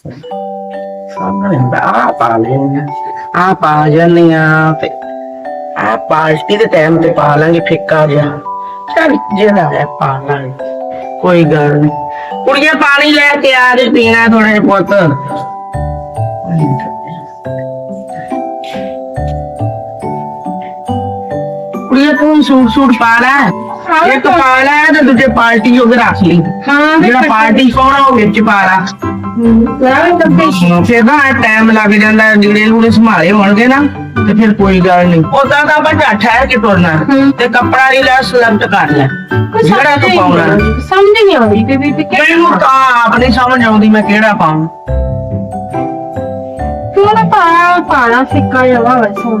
ਸਾਹਮਣੇ ਆ ਪਾ ਲੈਣੀਆਂ ਆ ਪਾ ਜਾਂਦੀਆਂ ਤੇ ਆ ਪਾਰਟੀ ਦੇ ਟਾਈਮ ਤੇ ਪਾ ਲਾਂਗੇ ਫਿੱਕਾ ਜਿਹਾ ਚੱਲ ਜਿਹੜਾ ਹੈ ਪਾ ਲਾਂਗੇ ਕੋਈ ਗੱਲ ਨਹੀਂ ਕੁੜੀਆਂ ਪਾਣੀ ਲੈ ਕੇ ਆ ਜੇ ਪੀਣਾ ਥੋੜੇ ਪੁੱਤ ਕੁੜੀਆਂ ਤੂੰ ਸੂਟ ਸੂਟ ਪਾ ਲੈ ਇੱਕ ਪਾ ਲੈ ਤੇ ਦੂਜੇ ਪਾਰਟੀ ਉਹ ਰੱਖ ਲਈ ਹਾਂ ਜਿਹੜਾ ਪਾਰਟੀ ਕੋਣਾ ਉਹ ਵਿੱਚ ਪਾ ਲਾ ਕੱਪੜੇ ਫਿਰ ਨਾ ਟਾਈਮ ਲੱਗ ਜਾਂਦਾ ਜਿਹੜੇ ਨੂੰ ਸੰਭਾਲੇ ਹੋਣਗੇ ਨਾ ਤੇ ਫਿਰ ਕੋਈ ਗੱਲ ਨਹੀਂ। ਉਦਾਂ ਤਾਂ ਬੱਚਾ ਠਹਿਰ ਕੇ ਤੁਰਨਾ ਤੇ ਕੱਪੜਾ ਹੀ ਲੈ ਸਲੈਕਟ ਕਰ ਲੈ। ਜਿਹੜਾ ਤੂੰ ਪਾਉਣਾ। ਸਮਝ ਨਹੀਂ ਆਉਂਦੀ ਬੀਬੀ ਤੇ ਮੈਨੂੰ ਤਾਂ ਆਪ ਨਹੀਂ ਸਮਝ ਆਉਂਦੀ ਮੈਂ ਕਿਹੜਾ ਪਾਉਂ ਕਿਹੜਾ ਪਾਣਾ ਪਾਣਾ ਸਿੱਕਾ ਜਵਾ ਵਸੋਂ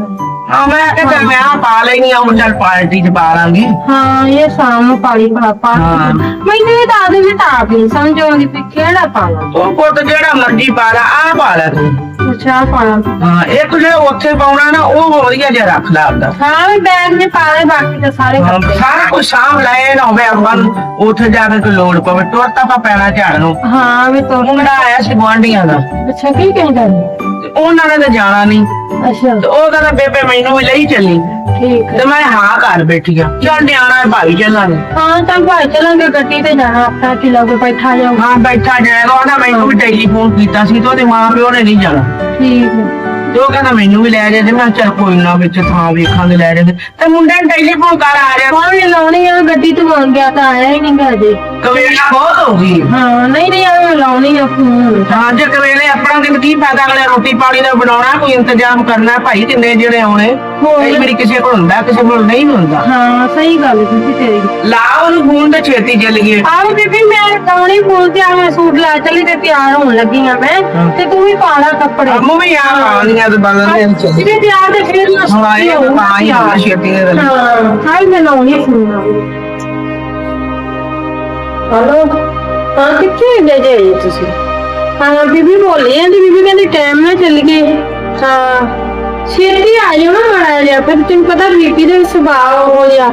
ਹਾਂ ਮੈਂ ਕਿਹਾ ਚੱਲ ਮੈਂ ਆ ਪਾ ਲੈਣੀ ਆ ਉਹ ਚੱਲ ਪਾਰਟੀ 'ਚ ਪਾ ਲਾਂਗੀ। ਹਾਂ ਇਹ ਸ਼ਾਮ ਨੂੰ ਪਾਣੀ ਪਾ ਪਾ ਹਾਂ। ਮੈਨੂੰ ਇਹ ਤਾਂ ਵੀ ਤਾਂ ਆਪ ਨਹੀਂ ਸਮਝ ਆਉਂਦੀ ਵੀ ਕਿਹੜਾ ਪਾਣਾ ਉਹ ਪੁੱਤ ਜਿਹੜਾ ਮਰਜ਼ੀ ਪਾ ਲੈ ਆ ਪਾ ਲੈ ਤੂੰ। ਅੱਛਾ ਪਾਣਾ ਹਾਂ ਇੱਕ ਜਿਹੜਾ ਉੱਥੇ ਪਾਉਣਾ ਨਾ ਉਹ ਵਧੀਆ ਜਿਹਾ ਰੱਖ ਲੈ ਆਪਦਾ। ਹਾਂ ਵੀ ਬੈਗ ਨੇ ਪਾ ਲੈ ਬਾਕੀ ਤਾਂ ਸਾਰੇ ਹਾਂ, ਕੱਪੜੇ। ਸਾਰਾ ਕੁਝ ਸਾਂਭ ਲੈ ਨਾ ਹੋਵੇ ਆਪਾਂ ਨੂੰ ਉੱਥੇ ਜਾ ਕੇ ਕੋਈ ਲੋੜ ਪਵੇ। ਤੁਰਤਾ ਪਾ ਪੈਣਾ ਝਾੜ ਨੂੰ। ਹਾਂ ਵੀ ਤੋਂ ਮੁੰਡਾ ਆਇਆ ਸੀ ਗੁਆਂਢੀਆਂ ਦਾ। ਅੱਛਾ ਕੀ ਕਹਿੰਦਾ? ਤੇ ਉਹਨਾਂ ਨੇ ਤਾਂ ਜਾਣਾ ਨਹੀਂ। ਅੱਛਾ। ਤੇ ਉਹ ਕਹਿੰਦਾ ਬੇਬੇ ਮੈਨੂੰ ਵੀ ਲਈ ਚੱਲੀ। ਠੀਕ ਹੈ। ਤੇ ਮੈਂ ਹਾਂ ਘਰ ਬੈਠੀ ਆ ਚੱਲ ਨਿਆਣਾ ਭਾਈ ਚੱਲਾਂਗੇ ਹਾਂ ਤਾਂ ਭਾਈ ਚਲਾਂਗੇ ਗੱਡੀ ਤੇ ਜਾਣਾ ਆਪਣਾ ਕਿ ਲੋਗੇ ਬੈਠਾ ਜਾਓ ਹਾਂ ਬੈਠਾ ਜਾਏਗਾ ਉਹਦਾ ਮੈਨੂੰ ਵੀ ਟੈਲੀਫੋਨ ਕੀਤਾ ਸੀ ਤੇ ਉਹਦੇ ਮਾਂ ਪਿਓ ਨੇ ਨਹੀਂ ਜਾਣਾ। ਠੀਕ ਹੈ। ਤੇ ਉਹ ਕਹਿੰਦਾ ਮੈਨੂੰ ਵੀ ਲੈ ਜਾ ਤੇ ਮੈਂ ਕਿਹਾ ਚੱਲ ਕੋਈ ਨਾ ਵਿੱਚ ਥਾਂ ਵੇਖਾਂਗੇ ਲੈ ਜਾਂਦੇ ਤੇ। ਮੁੰਡੇ ਟੈਲੀਫੋਨ ਕਰ ਆ ਜਾ ਕੌਣ ਲਾਉਣੀ ਆ ਗੱਡੀ ਤੋਂ ਆ ਗਿਆ ਤਾਂ ਆਇਆ ਹੀ ਨਹੀਂ ਗਾ ਜੀ ਕਵੇਲਾ ਬਹੁਤ ਹੋ ਗਈ। ਹਾਂ ਨਹੀਂ ਨਹੀਂ ਆ ਲਾਉਣੀ ਆ ਫੋਨ। ਹਾਂ ਜੇ ਕਵੇਲੇ ਆਪਣਾ ਦਿਨ ਕੀ ਫਾਇਦਾ ਅਗਲੇ ਰੋਟੀ ਪਾਣੀ ਦਾ ਬਣਾਉਣਾ ਕੋਈ ਇੰਤਜ਼ਾਮ ਕਰਨਾ ਭਾਈ ਕਿੰਨੇ ਜਿਹੜੇ ਆਉਣੇ। ਕਈ ਵਾਰੀ ਕਿਸੇ ਕੋਲ ਹੁੰਦਾ ਕਿਸੇ ਕੋਲ ਨਹੀਂ ਹੁੰਦਾ। ਹਾਂ ਸਹੀ ਗੱਲ ਹੈ ਤੁਸੀਂ ਤੇਰੀ। ਲਾ ਉਹਨੂੰ ਫੋਨ ਤੇ ਛੇਤੀ ਚੱਲ ਗਏ ਆਹ ਬੀਬੀ ਮੈਂ ਲਾਉਣੀ ਫੋਨ ਤੇ ਆ ਮੈਂ ਸੂਟ ਲਾ ਚਲੀ ਤੇ ਤਿਆਰ ਹੋਣ ਲੱਗੀ ਆ ਮੈਂ ਤੇ ਤੂੰ ਵੀ ਪਾ ਲਾ ਕੱਪੜੇ। ਅੰਮੂ ਵੀ ਆ ਪਾਣੀਆਂ ਤੇ ਬਦਲ ਦੇ ਚ ਜਿਹੜੇ ਤਿਆਰ ਤੇ ਫਿਰ ਨਾ ਹਾਂ ਇਹ ਤਾਂ ਤਾਂ ਹੀ ਆ ਛੇਤੀ ਦੇ ਹਾਂ ਹਾਂ ਮੈਂ ਲਾਉਣੀ ਫੋਨ। ਹਲੋ? ਹਾਂ ਕਿੱਥੇ ਗਏ ਜੇ ਤੁਸੀਂ? ਹਾਂ ਬੀਬੀ ਬੋਲੀ ਜਾਂਦੀ ਬੀਬੀ ਕਹਿੰਦੀ ਟਾਈਮ ਨਾਲ ਚੱਲ ਗਏ। ਹਾਂ। ਛੇਤੀ ਆ ਜਾਓ ਨਾ ਮਾੜਾ ਜਿਹਾ, ਫਿਰ ਤੈਨੂੰ ਪਤਾ ਬੀਬੀ ਦੇ ਸੁਭਾਅ ਹੋ ਜਾ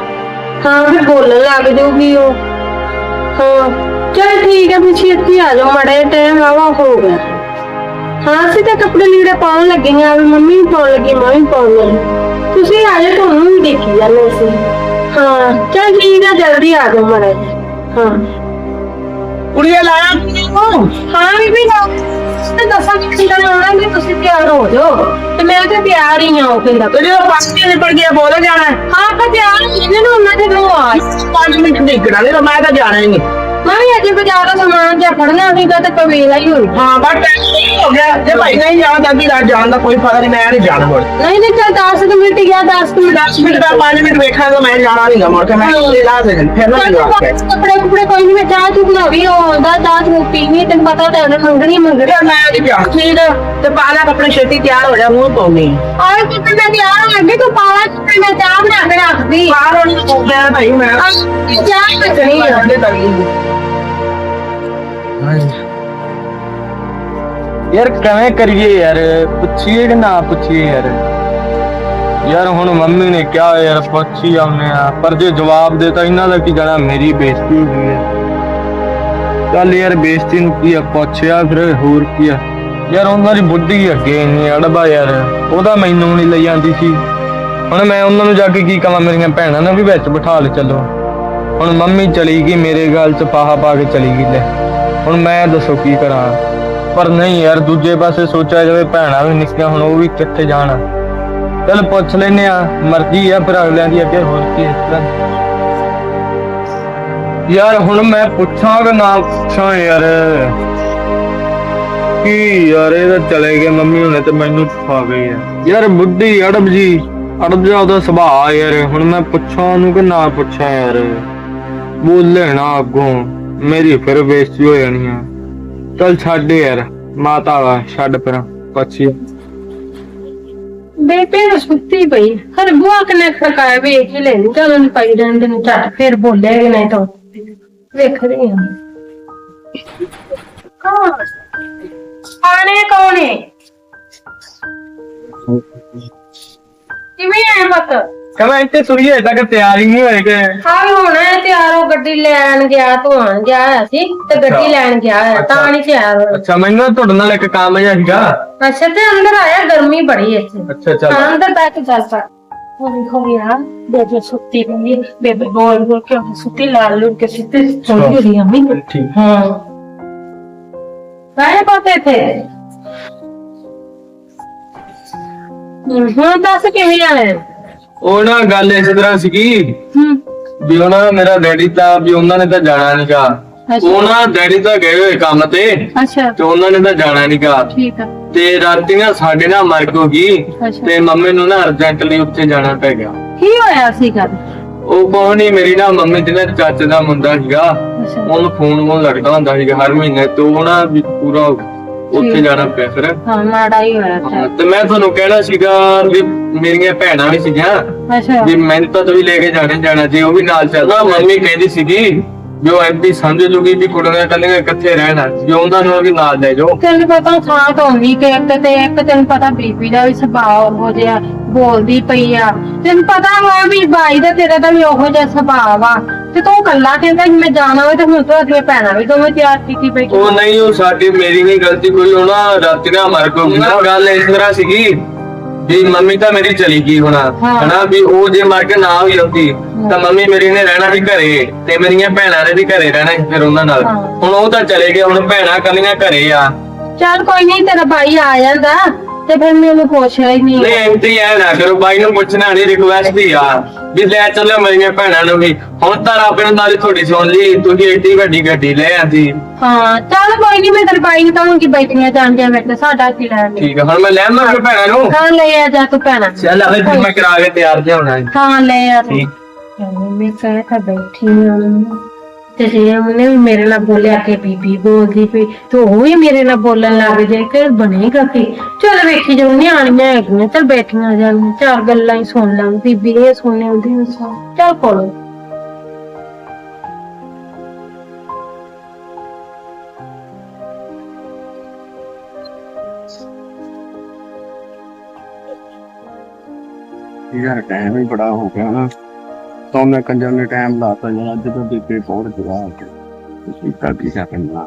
ਹਾਂ, ਫਿਰ ਬੋਲਣ ਲੱਗ ਜਾਊਗੀ ਉਹ। ਹਾਂ, ਚਲ ਠੀਕ ਹੈ ਫਿਰ ਛੇਤੀ ਆ ਜਾਓ, ਮਾੜਾ ਜਿਹਾ ਟਾਈਮ ਆਵਾ ਹੋ ਗਿਆ। ਹਾਂ, ਅਸੀਂ ਤਾਂ ਕੱਪੜੇ ਲੀੜੇ ਪਾਉਣ ਲੱਗੇ ਹਾਂ, ਵੀ ਮੰਮੀ ਵੀ ਪਾਉਣ ਲੱਗੀ, ਮੈਂ ਵੀ ਪਾਉਣ ਲੱਗੀ। ਤੁਸੀਂ ਆ ਜਾਓ, ਤੁਹਾਨੂੰ ਵੀ ਦੇਖੀ ਜਾਂਦੇ ਸੀ ਹਾਂ, ਚਲ ਠੀਕ ਹੈ ਜਲਦੀ ਆ ਜਾਓ ਮਾੜਾ ਜਿਹਾ। ਹਾਂ। ਕੁੜੀਆਂ ਲਾਇਆ ਤੂੰ ਹਾਂ ਬੀਬੀ ਨਾ ਤੇ ਦੱਸਾਂ ਕਿ ਕਿੰਨਾ ਆਉਣਾ ਵੀ ਤੁਸੀਂ ਤਿਆਰ ਹੋ ਜਾਓ। ਤੇ ਮੈਂ ਤੇ ਤਿਆਰ ਹੀ ਹਾਂ ਫਿਰ ਤੇ ਜਦੋਂ ਪਾਣੀ ਨਿਬੜ ਗਿਆ ਬੋਲ ਜਾਣਾ। ਹਾਂ ਤਾਂ ਤਿਆਰ ਹੀ ਨੇ ਉਹਨਾਂ ਦੇ ਨੂੰ ਆ 5 ਮਿੰਟ ਦੇਖਣਾ ਨਹੀਂ ਤਾਂ ਮੈਂ ਤਾਂ ਜਾਣਾ ਹੀ ਨਹੀਂ। ਮੈਂ ਵੀ ਅੱਜ ਬਾਜ਼ਾਰ ਦਾ ਸਮਾਨ ਜਿਹਾ ਫੜਨਾ ਸੀਗਾ ਤੇ ਕਵੇਲਾ ਹੀ ਹੋਈ। ਹਾਂ ਬਟ ਨਹੀਂ ਹੋ ਗਿਆ। ਜੇ ਭਾਈ ਨਹੀਂ ਜਾਣਾ ਤਾਂ ਰਾਤ ਜਾਣ ਦਾ ਕੋਈ ਫਾਇਦਾ ਨਹੀਂ ਮੈਂ ਨਹੀਂ ਜਾਣਾ ਮੁੜ ਨਹੀਂ ਨਹੀਂ ਚੱਲ 10 ਮਿੰਟ ਗਿਆ 10 ਮਿੰਟ। 10 ਮਿੰਟ ਦਾ 5 ਮਿੰਟ ਵੇਖਾਂ ਤਾਂ ਮੈਂ ਜਾਣਾ ਨਹੀਂ ਮੁੜ ਕੇ ਮੈਂ ਇਹ ਲਾ ਦੇ ਫਿਰ ਨਾ ਜਾ ਕੇ ਕੱਪੜੇ ਕੁਪੜੇ ਕੋਈ ਨਹੀਂ ਮੈਂ ਚਾਹ ਚੁ ਬਣਾਵੀ ਉਹ ਆਉਂਦਾ ਚਾਹ ਚੁ ਪੀਣੀ ਤੈਨੂੰ ਪਤਾ ਤਾਂ ਉਹਨੇ ਮੰਗਣੀ ਹੀ ਮੰਗਣੀ ਫਿਰ ਮੈਂ ਨਹੀਂ ਜਾ ਠੀਕ। ਤੇ ਪਾਲਾ ਕੱਪੜੇ ਛੇਤੀ ਤਿਆਰ ਹੋ ਜਾ ਮੂੰਹ ਪਾਉਣੀ ਆਏ ਕਿਤੇ ਮੈਂ ਤਿਆਰ ਲੱਗੇ ਤੂੰ ਪਾਲਾ ਚੁੱਕੇ ਮੈਂ ਚਾਹ ਬਣਾ ਕੇ ਰੱਖਦੀ। ਬਾਹਰ ਉਹਨੂੰ ਪੁੱਛਿਆ ਭਾਈ ਮੈਂ ਚਾਹ ਰੱਖਣੀ ਆ। ਹੀ ਯਾਰ ਕਿਵੇਂ ਕਰੀਏ ਯਾਰ? ਪੁੱਛੀਏ ਕਿ ਨਾ ਪੁੱਛੀਏ ਯਾਰ? ਯਾਰ ਹੁਣ ਮੰਮੀ ਨੇ ਕਿਹਾ ਯਾਰ ਪੁੱਛੀ ਆਉਨੇ ਆ, ਪਰ ਜੇ ਜਵਾਬ ਦੇਤਾ ਇਹਨਾਂ ਦਾ ਕੀ ਕਹਿਣਾ ਮੇਰੀ ਬੇਇੱਜ਼ਤੀ ਹੋ ਗਈ ਹੈ। ਚੱਲ ਯਾਰ ਬੇਇੱਜ਼ਤੀ ਨੂੰ ਕੀ ਆ, ਪੁੱਛਿਆ ਫਿਰ ਹੋਰ ਕੀ ਆ? ਯਾਰ ਉਹਨਾਂ ਦੀ ਬੁੱਢੀ ਅੱਗੇ ਨਹੀਂ ਅੜਬਾ ਯਾਰ, ਉਹਦਾ ਮੈਨੂੰ ਨਹੀਂ ਲਈ ਜਾਂਦੀ ਸੀ। ਹੁਣ ਮੈਂ ਉਹਨਾਂ ਨੂੰ ਜਾ ਕੇ ਕੀ ਕਹਾਂ ਮੇਰੀਆਂ ਭੈਣਾਂ ਨੂੰ ਵੀ ਵਿੱਚ ਬਿਠਾ ਲੈ ਚੱਲੋ। ਹੁਣ ਮੰਮੀ ਚਲੀ ਗਈ, ਮੇਰੇ ਗਾਲ ਚ ਪਾਹਾ ਪਾ ਕੇ ਚਲੀ ਗਈ ਲੈ। ਹੁਣ ਮੈਂ ਦੱਸੋ ਕੀ ਕਰਾਂ? ਪਰ ਨਹੀਂ ਯਾਰ, ਦੂਜੇ ਪਾਸੇ ਸੋਚਿਆ ਜਾਵੇ, ਭੈਣਾਂ ਵੀ ਨਿੱਕੀਆਂ ਹੁਣ ਉਹ ਵੀ ਕਿੱਥੇ ਜਾਣ? ਚਲ ਪੁੱਛ ਲੈਨੇ ਆ ਮਰਜ਼ੀ ਆ, ਪਰ ਅਗਲਿਆਂ ਦੀ ਅੱਗੇ ਹੋਰ ਕੀ ਇਸ ਤਰ੍ਹਾਂ? ਯਾਰ ਹੁਣ ਮੈਂ ਪੁੱਛਾਂ ਕਿ ਨਾ ਪੁੱਛਾਂ ਯਾਰ। ਕੀ ਯਾਰ, ਇਹ ਤਾਂ ਚਲੇ ਗਏ ਮੰਮੀ ਹੁਣੇ ਤੇ ਮੈਨੂੰ ਖਾ ਗਈ ਹੈ ਯਾਰ ਬੁੱਢੀ ਅੜਬ ਜੀ, ਅੜਬ ਜਾ ਉਹਦਾ ਸੁਭਾਅ ਯਾਰ। ਹੁਣ ਮੈਂ ਪੁੱਛਾਂ ਉਹਨੂੰ ਕਿ ਨਾ ਪੁੱਛਾਂ ਯਾਰ। ਬੋਲੇ ਨਾ ਅੱਗੋਂ। ਮੇਰੀ ਫਿਰ ਬੇਇੱਜ਼ਤੀ ਹੋ ਜਾਣੀ ਆ। ਚੱਲ ਛੱਡ ਯਾਰ, ਮਾਤਾ ਵਾ ਛੱਡ ਪਰਾਂ ਪੱਛੀ। ਬੇਬੇ ਨੂੰ ਸੁੱਤੀ ਪਈ। ਹਰ ਬੁਆ ਕਨੇ ਖੜਕਾਇਆ, ਵੇਖ ਹੀ ਲੈਣੀ ਚਲ ਉਹਨੂੰ ਪਾਈ ਰਹਿਣ ਦੇ ਨੂੰ ਝੱਟ ਫਿਰ ਬੋਲੇਗੀ ਨਹੀਂ ਤਾਂ ਵੇਖ ਰਹੀ ਹਾਂ। ਕੌਣ? ਆਣੇ ਕੌਣ ਹੈ ਕਿਵੇਂ ਆਇਆ ਮਤ ਕਹਿੰਦਾ ਇੱਥੇ ਸੁਈਏ ਤੱਕ ਤਿਆਰੀ ਨਹੀਂ ਹੋਏ ਕਿ। ਹਾਂ ਹੋਣਾ ਹੈ ਤੇ ਤਿਆਰ ਹੋ ਗੱਡੀ ਲੈਣ ਗਿਆ ਧੋਣ ਗਿਆ ਹੋਇਆ ਸੀ ਤੇ ਗੱਡੀ ਅੱਛਾ। ਲੈਣ ਗਿਆ ਹੋਇਆ ਤਾਂ ਅੱਛਾ। ਨਹੀਂ ਤਿਆਰ ਹੋਇਆ। ਅੱਛਾ ਮੈਨੂੰ ਨਾ ਤੁਹਾਡੇ ਨਾਲ ਇੱਕ ਕੰਮ ਜਿਹਾ ਸੀਗਾ। ਅੱਛਾ ਤੇ ਅੰਦਰ ਆਇਆ ਗਰਮੀ ਬੜੀ ਹੈ ਇੱਥੇ। ਅੱਛਾ ਚੱਲ। ਹਾਂ, ਅੰਦਰ ਬੈਠ ਕੇ ਚੱਲ ਪਾ ਹੋਈ ਹੋਈ ਆ ਬੇਬੇ ਸੁੱਤੀ ਪਈ ਹੈ। ਬੇਬੇ ਬੋਲ ਬੋਲ ਕੇ ਉਹਨੂੰ ਸੁੱਤੀ ਲਾਲ ਲੁੜ ਕੇ ਸੁੱਤੀ ਸੋਈ ਰਹੀ ਆ ਮੈਂ। ਠੀਕ। ਹਾਂ। ਕਾਹੇ ਪਾਤੇ ਥੇ ਹੁਣ ਦੱਸ ਕਿਵੇਂ ਆਏ ਉਹ ਨਾ ਗੱਲ ਇਸ ਤਰ੍ਹਾਂ ਸੀਗੀ ਹੂੰ। ਵੀ ਉਹਨਾਂ ਦਾ ਮੇਰਾ ਡੈਡੀ ਤਾਂ ਵੀ ਉਹਨਾਂ ਨੇ ਤਾਂ ਜਾਣਾ ਨਹੀਂਗਾ ਅੱਛਾ। ਉਹ ਨਾ ਡੈਡੀ ਤਾਂ ਗਏ ਹੋਏ ਕੰਮ ਤੇ। ਅੱਛਾ। ਤੇ ਉਹਨਾਂ ਨੇ ਤਾਂ ਜਾਣਾ ਨਹੀਂਗਾ ਠੀਕ ਆ। ਤੇ ਰਾਤੀ ਨਾ ਸਾਡੇ ਨਾਲ ਮਰਗ ਹੋ ਗਈ। ਅੱਛਾ। ਤੇ ਮੰਮੀ ਨੂੰ ਨਾ ਅਰਜੈਂਟਲੀ ਉੱਥੇ ਜਾਣਾ ਪੈ ਗਿਆ। ਕੀ ਹੋਇਆ ਸੀ ਕਰ ਉਹ ਕੋਈ ਨਹੀਂ ਮੇਰੀ ਨਾ ਮੰਮੀ ਦੇ ਨਾ ਚਾਚੇ ਦਾ ਮੁੰਡਾ ਸੀਗਾ। ਅੱਛਾ। ਉਹਨੂੰ ਫੋਨ ਮੋਨ ਲੱਗਦਾ ਹੁੰਦਾ ਸੀਗਾ ਹਰ ਮਹੀਨੇ। ਤੇ ਉਹ ਨਾ ਵੀ ਪੂਰਾ ਉੱਥੇ ਜਾਣਾ ਪਿਆ ਫਿਰ। ਹਾਂ ਮਾੜਾ ਹੀ ਹੋਇਆ ਹਾਂ, ਤੇ ਮੈਂ ਤੁਹਾਨੂੰ ਕਹਿਣਾ ਸੀਗਾ ਵੀ ਮੇਰੀਆਂ ਭੈਣਾਂ ਵੀ ਸੀਗੀਆਂ। ਅੱਛਾ। ਵੀ ਮੈਨੂੰ ਤਾਂ ਤੁਸੀਂ ਲੈ ਕੇ ਜਾਣੇ ਜਾਣਾ ਜੇ ਉਹ ਵੀ ਨਾਲ ਚੱਲਦਾ ਮੰਮੀ ਕਹਿੰਦੀ ਸੀਗੀ ਵੀ ਉਹ ਸਮਝ ਜੂਗੀ ਵੀ ਕੁੜੀਆਂ ਕੱਲੀਆਂ ਕਿੱਥੇ ਰਹਿਣਾ। ਜੇ ਉਹਨਾਂ ਨੂੰ ਵੀ ਨਾਲ ਲੈ ਜਾਓ। ਤੈਨੂੰ ਪਤਾ ਥਾਂ ਤੋਂ ਵੀ ਕਿ ਇੱਕ ਤੇ ਇੱਕ ਤੈਨੂੰ ਪਤਾ ਬੀਬੀ ਦਾ ਵੀ ਸੁਭਾਅ ਹੋ ਜਿਹਾ ਬੋਲਦੀ ਪਈ ਆ। ਤੈਨੂੰ ਪਤਾ ਵਾ ਵੀ ਬਾਈ ਦਾ ਤੇਰਾ ਦਾ ਵੀ ਉਹੋ ਜਿਹਾ ਸੁਭਾਅ ਵਾ। ਤੇ ਤੂੰ ਕੱਲਾ ਕਹਿੰਦਾ ਸੀ ਮੈਂ ਜਾਣਾ ਵਾ ਤੇ ਹੁਣ ਤੋਂ ਅਗਲੇ ਭੈਣਾਂ ਵੀ ਦੋਵੇਂ ਤਿਆਰ ਕੀਤੀ ਪਈ ਉਹ ਨਹੀਂ ਉਹ ਸਾਡੀ ਮੇਰੀ ਨਹੀਂ ਗਲਤੀ ਕੋਈ ਹੋਣਾ ਰਾਤੀ ਨਾ ਮਰ ਕੋ ਨਾ। ਗੱਲ ਇਸ ਤਰ੍ਹਾਂ ਸੀਗੀ ਵੀ ਮੰਮੀ ਤਾਂ ਮੇਰੀ ਚਲੀ ਗਈ ਹੋਣਾ। ਹਨਾ ਵੀ ਉਹ ਜੇ ਮਰ ਕੇ ਨਾ ਹੋਈ ਹੁੰਦੀ ਤਾਂ ਮੰਮੀ ਮੇਰੀ ਨੇ ਰਹਿਣਾ ਸੀ ਘਰੇ ਤੇ ਮੇਰੀਆਂ ਭੈਣਾਂ ਨੇ ਵੀ ਘਰੇ ਰਹਿਣਾ ਸੀ ਫਿਰ ਉਹਨਾਂ ਨਾਲ। ਹੁਣ ਉਹ ਤਾਂ ਚਲੇ ਗਏ ਹੁਣ ਭੈਣਾਂ ਕੱਲੀਆਂ ਘਰੇ ਆ। ਚੱਲ ਕੋਈ ਨਹੀਂ ਤੇਰਾ ਬਾਈ ਆ ਜਾਂਦਾ। ਤੇ ਫਿਰ ਮੈਨੂੰ ਪੁੱਛਿਆ ਹੀ ਨਹੀਂ। ਨਹੀਂ ਐਂਟੀ ਐ ਨਾ ਕਰੋ ਬਾਈ ਨੂੰ ਪੁੱਛਣਾ ਨਹੀਂ ਰਿਕੁਐਸਟ ਹੀ ਆ। ਵੀ ਲੈ ਚੱਲੋ ਮੇਰੀਆਂ ਭੈਣਾਂ ਨੂੰ ਵੀ। ਹੁਣ ਤਾਂ ਰੱਬ ਨੇ ਨਾਲ ਥੋੜੀ ਸੁਣ ਲਈ ਤੁਸੀਂ ਏਡੀ ਵੱਡੀ ਗੱਡੀ ਲੈ ਆਂਦੀ। ਹਾਂ ਚੱਲ ਕੋਈ ਨਹੀਂ ਮੈਂ ਤੇਰੇ ਬਾਈ ਨੂੰ ਕਹਾਂਗੀ ਬੈਠੀਆਂ ਜਾਂਦੀਆਂ ਵਿੱਚ ਸਾਡਾ ਕੀ ਲੈਣ ਠੀਕ ਆ ਹੁਣ ਮੈਂ ਲੈ ਆਵਾਂ ਫਿਰ ਭੈਣਾਂ ਨੂੰ? ਹਾਂ ਲੈ ਆ ਜਾ ਤੂੰ ਭੈਣਾਂ। ਚੱਲ ਆਵੇ ਫਿਰ ਮੈਂ ਕਰਾ ਕੇ ਤਿਆਰ ਜਿਹਾ ਹੋਣਾ ਹੈ। ਹਾਂ ਲੈ ਆ ਤੂੰ। ਠੀਕ। ਮੈਂ ਕਹਿ ਤਾਂ ਬੈਠੀ ਹਾਂ। ਤੇ ਜੇ ਉਹਨੇ ਵੀ ਮੇਰੇ ਨਾਲ ਬੋਲਿਆ ਕਿ ਬੀਬੀ ਬੋਲਦੀ ਪਈ, ਤੇ ਉਹ ਵੀ ਮੇਰੇ ਨਾਲ ਬੋਲਣ ਲੱਗ ਜਾਏ ਕਿ ਬਣੇਗਾ ਕੀ? ਚਲ ਵੇਖੀ ਜਾਓ ਨਿਆਣੀਆਂ ਹੈਗੀਆਂ, ਚਲ ਬੈਠੀਆਂ ਜਾਣ ਚਾਰ ਗੱਲਾਂ ਹੀ ਸੁਣ ਲਾਂ, ਬੀਬੀ ਇਹ ਸੁਣਨੇ ਉਹਦੀ ਵੀ ਸੁਣ ਚਲ ਕੋਲੋਂ। ਯਾਰ ਟਾਈਮ ਹੀ ਬੜਾ ਹੋ ਗਿਆ ਨਾ। ਤਾਂ ਮੈਂ ਕੰਜਰ ਨੇ ਟਾਈਮ ਲਾਤਾ ਜਰਾ ਜਦੋਂ ਬੀਬੀ ਪਹੁੰਚ ਗਿਆ ਤੁਸੀਂ ਕਾ ਕੀ ਕਰਨਾ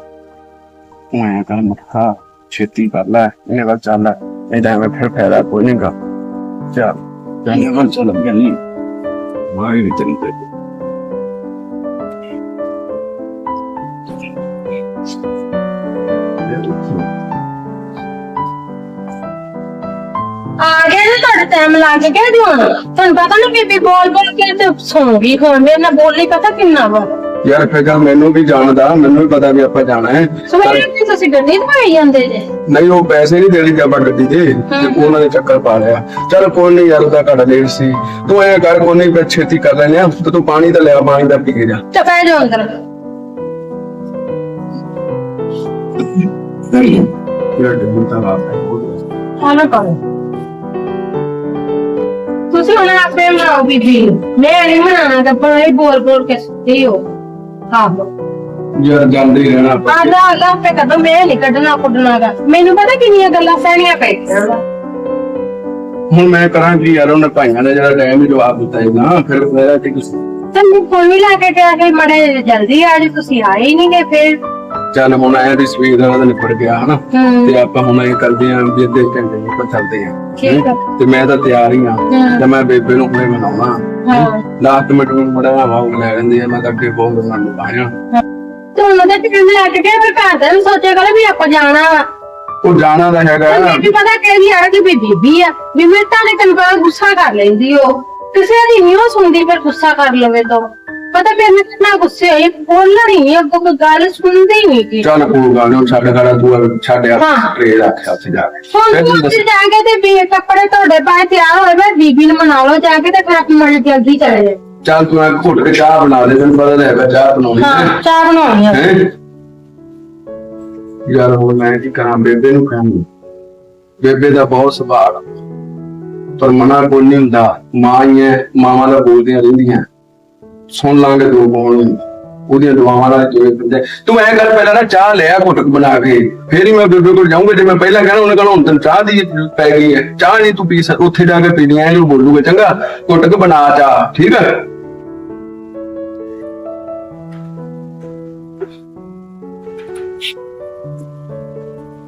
ਮੈਂ ਕਰ ਮੱਥਾ, ਛੇਤੀ ਕਰ ਲੈ, ਇਹਨੇ ਵੱਲ ਚੱਲ ਨਹੀਂ ਤਾਂ ਐਵੇਂ ਫਿਰ ਫਾਇਦਾ ਕੋਈ ਨਹੀਂਗਾ ਚੱਲ ਜਾਨੇ ਵੱਲ ਚੱਲ ਗਿਆ ਨਹੀਂ ਵਾਈ ਵੀ ਤੇਰੀ ਤੇ ਆ ਗਿਆ ਨਾ ਤੁਹਾਡਾ ਟਾਈਮ ਲੱਗ ਗਿਆ ਜੀ ਹੁਣ। ਤੁਹਾਨੂੰ ਪਤਾ ਨਾ ਬੀਬੀ ਬੋਲ ਬੋਲ ਕੇ ਤੇ ਸੁਣ ਗਈ ਹੁਣ ਮੇਰੇ ਨਾਲ ਬੋਲੀ ਪਤਾ ਕਿੰਨਾ ਵਾ। ਯਾਰ ਫਿਰ ਜਾ ਮੈਨੂੰ ਵੀ ਜਾਣਦਾ ਮੈਨੂੰ ਵੀ ਪਤਾ ਵੀ ਆਪਾਂ ਜਾਣਾ ਹੈ। ਸਵੇਰੇ ਤੇ ਤੁਸੀਂ ਗੱਡੀ ਤੇ ਪਾਈ ਜਾਂਦੇ ਜੇ? ਨਹੀਂ ਉਹ ਪੈਸੇ ਨਹੀਂ ਦੇਣੀ ਜਬਰ ਗੱਡੀ ਦੇ ਤੇ ਉਹਨਾਂ ਨੇ ਚੱਕਰ ਪਾ ਲਿਆ। ਚਲ ਕੋਈ ਨਹੀਂ ਯਾਰ ਉਹਦਾ ਘੜਾ ਲੇਟ ਸੀ। ਤੂੰ ਐ ਕਰ ਕੋਈ ਨਹੀਂ ਫਿਰ ਛੇਤੀ ਕਰ ਲੈਨੇ ਆ ਤੇ ਤੂੰ ਪਾਣੀ ਤਾਂ ਲਿਆ ਪਾਣੀ ਦਾ ਪੀ ਕੇ ਜਾ। ਤੇ ਬਹਿ ਜਾਓ ਅੰਦਰ। ਯਾਰ ਡੱਬੂ ਤਾਂ ਲਾ ਹਾਲਾ ਕਰੋ ਤੁਸੀਂ ਹੁਣ ਆਪੇ ਬਣਾਓ ਬੀਬੀ। ਮੈਂ ਨਹੀਂ ਬਣਾਣਾ ਤਾਂ ਪਰ ਇਹ ਬੋਲ ਬੋਲ ਕੇ ਸੁੱਤੀ ਹੋ ਆਹੋ ਯਾਰ ਜਾਂਦੇ ਹੀ ਰਹਿਣਾ ਆਪਾਂ। ਆਦਾ ਅੱਲਾ ਆਪੇ ਕਦੋਂ ਮੈਂ ਨਹੀਂ ਕੱਢਣਾ ਕੁੱਟਣਾਗਾ ਮੈਨੂੰ ਪਤਾ ਕਿੰਨੀਆਂ ਗੱਲਾਂ ਸਹਿਣੀਆਂ ਪੈਣੀਆਂ ਵਾ। ਹੁਣ ਮੈਂ ਕਰਾਂ ਕੀ ਯਾਰ ਉਹਨਾਂ ਭਾਈਆਂ ਨੇ ਜਿਹੜਾ ਟਾਈਮ ਹੀ ਜਵਾਬ ਦਿੱਤਾ ਹੀ ਨਾ ਫਿਰ ਮੇਰਾ ਕੀ ਕੁਛ ਤੈਨੂੰ ਫੋਨ ਵੀ ਲਾ ਕੇ ਕਿਹਾ ਕਿ ਮੜੇ ਜਲਦੀ ਆ ਜੀ ਤੁਸੀਂ ਆਏ ਹੀ ਨਹੀਂ ਗਏ ਫਿਰ। ਚੱਲ ਹੁਣ ਆਇਆ ਦੀ ਸਵੇਰ ਦਾ ਉਹਦਾ ਨਿਪਟ ਗਿਆ ਹਨਾ? ਤੇ ਆਪਾਂ ਹੁਣ ਇਹ ਕਰਦੇ ਆਂ ਵੀ ਅੱਧੇ ਘੰਟੇ ਨੂੰ ਆਪਾਂ ਚੱਲਦੇ ਆਂ। ਠੀਕ ਆ। ਤੇ ਮੈਂ ਤਾਂ ਤਿਆਰ ਹੀ ਆਂ ਹਾਂ। ਤੇ ਮੈਂ ਬੇਬੇ ਨੂੰ ਹੁਣੇ ਮਨਾਉਣਾ ਹਾਂ। ਲਾਸਟ ਮਿੰਟ ਨੂੰ ਬੜਾ ਹਵਾ ਲੈ ਲੈਂਦੀ ਆ ਮੈਂ ਤਾਂ ਅੱਗੇ ਬਹੁਤ ਗੱਲਾਂ ਨੂੰ ਪਾਇਆ ਤੇ ਉਹਦੇ ਟਿਕਣ ਲੈ ਕੇ ਗਏ ਫਿਰ ਘਰ ਦੇ ਸੋਚਿਆ ਕਰੇ ਵੀ ਆਪਾਂ ਜਾਣਾ ਵਾ। ਉਹ ਜਾਣਾ ਤਾਂ ਹੈਗਾ। ਤੇ ਬੀਬੀ ਪਤਾ ਕਿਹਦੀ ਆ ਕਿ ਵੀ ਬੀਬੀ ਆ ਵੀ ਮੇਰੇ ਤਾਂ ਨੇ ਤੈਨੂੰ ਪਤਾ ਗੁੱਸਾ ਕਰ ਲੈਂਦੀ ਉਹ। ਕਿਸੇ ਦੀ ਨਹੀਂ ਉਹ ਸੁਣਦੀ ਪਰ ਗੁੱਸਾ ਕਰ ਲਵੇ ਤਾਂ। ਪਤਾ ਫਿਰ ਮੈਂ ਕਿੰਨਾ ਗੁੱਸੇ ਹੋਈ ਬੋਲਣਾ ਨਹੀਂ ਅੱਗੋਂ ਕੋਈ ਗੱਲ ਸੁਣਦੀ ਹੀ ਨਹੀਂ ਕੀ। ਚੱਲ ਕੋਈ ਗੱਲ ਨੀ ਛੱਡ ਕਰਾ ਤੂੰ ਛੱਡਿਆ ਹਾਂ। ਟ੍ਰੇਨ ਰੱਖਿਆ ਉੱਥੇ ਜਾ ਕੇ। ਹੁਣ ਫਿਰ ਤੂੰ ਤੂੰ ਦੱਸ। ਉੱਥੇ ਜਾ ਕੇ ਤੇ ਵੀ ਕੱਪੜੇ ਤੁਹਾਡੇ ਪਾਏ ਤਿਆਰ ਹੋਏ ਮੈਂ ਬੀਬੀ ਨੂੰ ਮਨਾ ਲਓ ਜਾ ਕੇ ਤੇ ਫਿਰ ਆਪਾਂ ਮੜ ਜਲਦੀ ਚਲੇ ਜਾਏ ਚੱਲ ਤੂੰ ਇੱਕ ਘੁੱਟ ਕੇ ਚਾਹ ਬਣਾ ਦੇ ਤੈਨੂੰ ਪਤਾ ਤਾਂ ਹੈਗਾ ਚਾਹ ਬਣਾਉਣੀ ਹਾਂ ਚਾਹ ਬਣਾਉਣੀ ਆ। ਹੈ? ਯਾਰ ਹੁਣ ਮੈਂ ਕੀ ਕਰਾਂ ਬੇਬੇ ਨੂੰ ਕਹਾਂ ਬੇਬੇ ਦਾ ਬਹੁਤ ਸੁਭਾਅ ਆ। ਪਰ ਮਨਾ ਕੋਈ ਨਹੀਂ ਹੁੰਦਾ। ਮਾਂ ਹੀ ਹੈ ਮਾਵਾਂ ਦਾ ਬੋਲਦੀਆਂ ਰਹਿੰਦੀਆਂ। ਸੁਣ ਲਾਂਗੇ ਦੋ ਬੋਲ। ਉਹਦੀਆਂ ਦੁਆਵਾਂ ਨਾਲ ਜਿਵੇਂ ਬੰਦੇ ਤੂੰ ਐ ਕਰ ਪਹਿਲਾਂ ਨਾ ਚਾਹ ਲਿਆ ਘੁੱਟਕ ਬਣਾ ਕੇ। ਫੇਰ ਹੀ ਮੈਂ ਬੇਬੇ ਕੋਲ ਜਾਊਂਗਾ। ਜੇ ਮੈਂ ਪਹਿਲਾਂ ਕਹਣਾ ਉਹਨੇ ਕਹਣਾ ਹੁਣ ਚਾਹ ਦੀ ਪੈ ਗਈ ਹੈ। ਚਾਹ ਨਹੀਂ ਤੂੰ ਪੀ ਸਕ ਉੱਥੇ ਜਾ ਕੇ ਪੀਣੀ ਐ ਇਹਨੂੰ ਬੋਲੂਗਾ ਚੰਗਾ? ਘੁਟਕ ਬਣਾ ਚਾਹ ਠੀਕ ਹੈ?